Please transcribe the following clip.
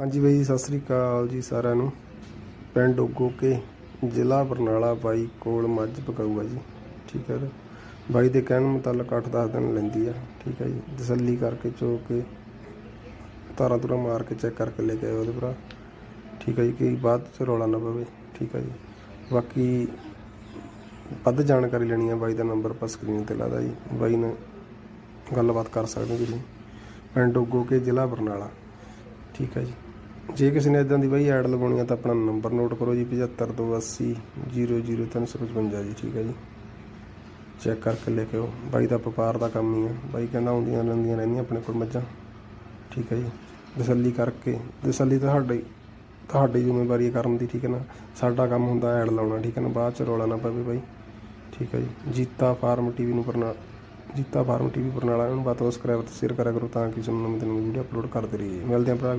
ਹਾਂਜੀ ਬਾਈ ਜੀ, ਸਤਿ ਸ੍ਰੀ ਅਕਾਲ ਜੀ ਸਾਰਿਆਂ ਨੂੰ। ਪਿੰਡ ਉਗੋਕੇ ਜ਼ਿਲ੍ਹਾ ਬਰਨਾਲਾ ਬਾਈ ਕੋਲ ਮੱਝ ਪਕਾਊਗਾ ਜੀ। ਠੀਕ ਹੈ ਬਾਈ ਦੇ ਕਹਿਣ ਮੁਤਾਬਕ 8-10 ਦਿਨ ਲੈਂਦੀ ਆ। ਠੀਕ ਹੈ ਜੀ। ਤਸੱਲੀ ਕਰਕੇ ਚੋ ਕੇ ਤਾਰਾਂ ਤੁਰਾਂ ਮਾਰ ਕੇ ਚੈੱਕ ਕਰਕੇ ਲੈ ਕੇ ਆਇਓ ਉਹਦੇ ਭਰਾ। ਠੀਕ ਹੈ ਜੀ ਕਿ ਬਾਅਦ ਚ ਰੌਲਾ ਨਾ ਪਵੇ। ਠੀਕ ਹੈ ਜੀ। ਬਾਕੀ ਵੱਧ ਜਾਣਕਾਰੀ ਲੈਣੀ ਆ ਬਾਈ ਦਾ ਨੰਬਰ ਆਪਾਂ ਸਕਰੀਨ ਤੇ ਲਾਦਾ ਜੀ। ਬਾਈ ਨੇ ਗੱਲਬਾਤ ਕਰ ਸਕਦੇ ਹੋ ਤੁਸੀਂ। ਪਿੰਡ ਉਗੋਕੇ ਜ਼ਿਲ੍ਹਾ ਬਰਨਾਲਾ। ਠੀਕ ਹੈ ਜੀ। ਜੇ ਕਿਸੇ ਨੇ ਇਦਾਂ ਦੀ ਬਾਈ ਐਡ ਲਵਾਉਣੀ ਆ ਤਾਂ ਆਪਣਾ ਨੰਬਰ ਨੋਟ ਕਰੋ ਜੀ 7528 00355 ਜੀ, ਠੀਕ ਹੈ ਜੀ। ਚੈੱਕ ਕਰਕੇ ਲੈ ਕੇ ਆਓ। ਬਾਈ ਦਾ ਵਪਾਰ ਦਾ ਕੰਮ ਹੀ ਆ। ਬਾਈ ਕਹਿੰਦਾ ਆਉਂਦੀਆਂ ਰਹਿੰਦੀਆਂ ਰਹਿੰਦੀਆਂ ਆਪਣੇ ਕੋਲ ਮੱਝਾਂ। ਠੀਕ ਹੈ ਜੀ। ਤਸੱਲੀ ਕਰਕੇ, ਤਸੱਲੀ ਤੁਹਾਡੀ ਤੁਹਾਡੀ ਜ਼ਿੰਮੇਵਾਰੀ ਹੈ ਕਰਨ ਦੀ, ਠੀਕ ਹੈ ਨਾ। ਸਾਡਾ ਕੰਮ ਹੁੰਦਾ ਐਡ ਲਾਉਣਾ, ਠੀਕ ਹੈ ਨਾ। ਬਾਅਦ ਚ ਰੌਲਾ ਨਾ ਪਵੇ ਬਾਈ। ਠੀਕ ਹੈ ਜੀ। ਜੀਤਾ ਫਾਰਮ ਟੀਵੀ ਨੂੰ ਪਰਨਾ, ਜੀਤਾ ਫਾਰਮ ਟੀਵੀ ਬਰਨਾਲਾ ਨੂੰ ਬਾਤ ਸਬਸਕ੍ਰਾਈਬ ਤੇ ਸ਼ੇਅਰ ਕਰਿਆ ਕਰੋ ਤਾਂ ਕਿ ਤੁਹਾਨੂੰ ਨਵੀਂ ਤੋਂ ਨਵੀਂ ਵੀਡੀਓ ਅਪਲੋਡ ਕਰਦੇ ਰਹੀਏ। ਮਿਲਦੇ ਹਾਂ ਭਰਾ